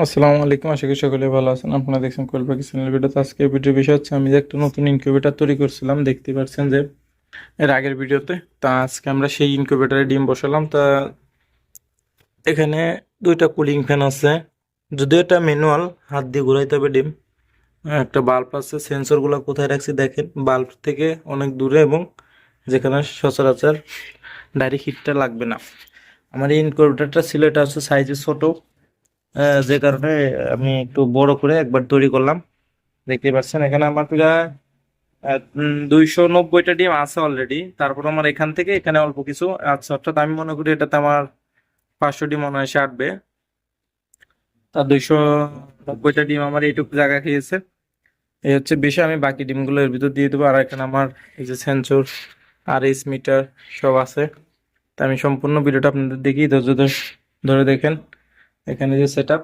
আসসালামু আলাইকুম, আশা করি সকলে ভালো আছেন। আপনারা দেখছেন কোয়েল পাখি চ্যানেল ভিডিও তো আজকে ভিডিও বিষয় হচ্ছে, আমি যে একটা নতুন ইনকিউবেটর তৈরি করছিলাম, দেখতে পাচ্ছেন যে এর আগের ভিডিওতে তা আজকে আমরা সেই ইনকিউবেটরে ডিম বসালাম। তা এখানে দুইটা কুলিং ফ্যান আছে, যদিও এটা ম্যানুয়াল হাত দিয়ে ঘুরাইতে হবে ডিম। একটা বাল্ব আছে সেন্সরগুলো কোথায় রাখছি দেখেন বাল্ব থেকে অনেক দূরে এবং যেখানে সচরাচর ডাইরেক্ট হিটটা লাগবে না। আমার এই ইনকিউবেটরটা ছিল, এটা হচ্ছে সাইজে ছোট। যে কারণে আমি একটু বড় করে একবার তৈরি করলাম। দেখতে পাচ্ছেন, এখানে আমার প্রায় দুইশো নব্বইটা ডিম আছে অলরেডি তারপর আমার এখান থেকে এখানে অল্প কিছু আছে। অর্থাৎ আমি মনে করি এটাতে আমার পাঁচশো ডিম মনে হয় আটবে। তার দুইশো নব্বইটা ডিম আমার এইটুকু জায়গা খেয়েছে। এই হচ্ছে বেশি, আমি বাকি ডিমগুলো এর ভিতর দিয়ে দেবো। আর এখানে আমার এই যে সেন্সর আর এস মিটার সব আছে। তা আমি সম্পূর্ণ ভিডিওটা আপনাদের দেখি ধৈর্য ধরে ধরে দেখেন। এখানে যে সেট আপ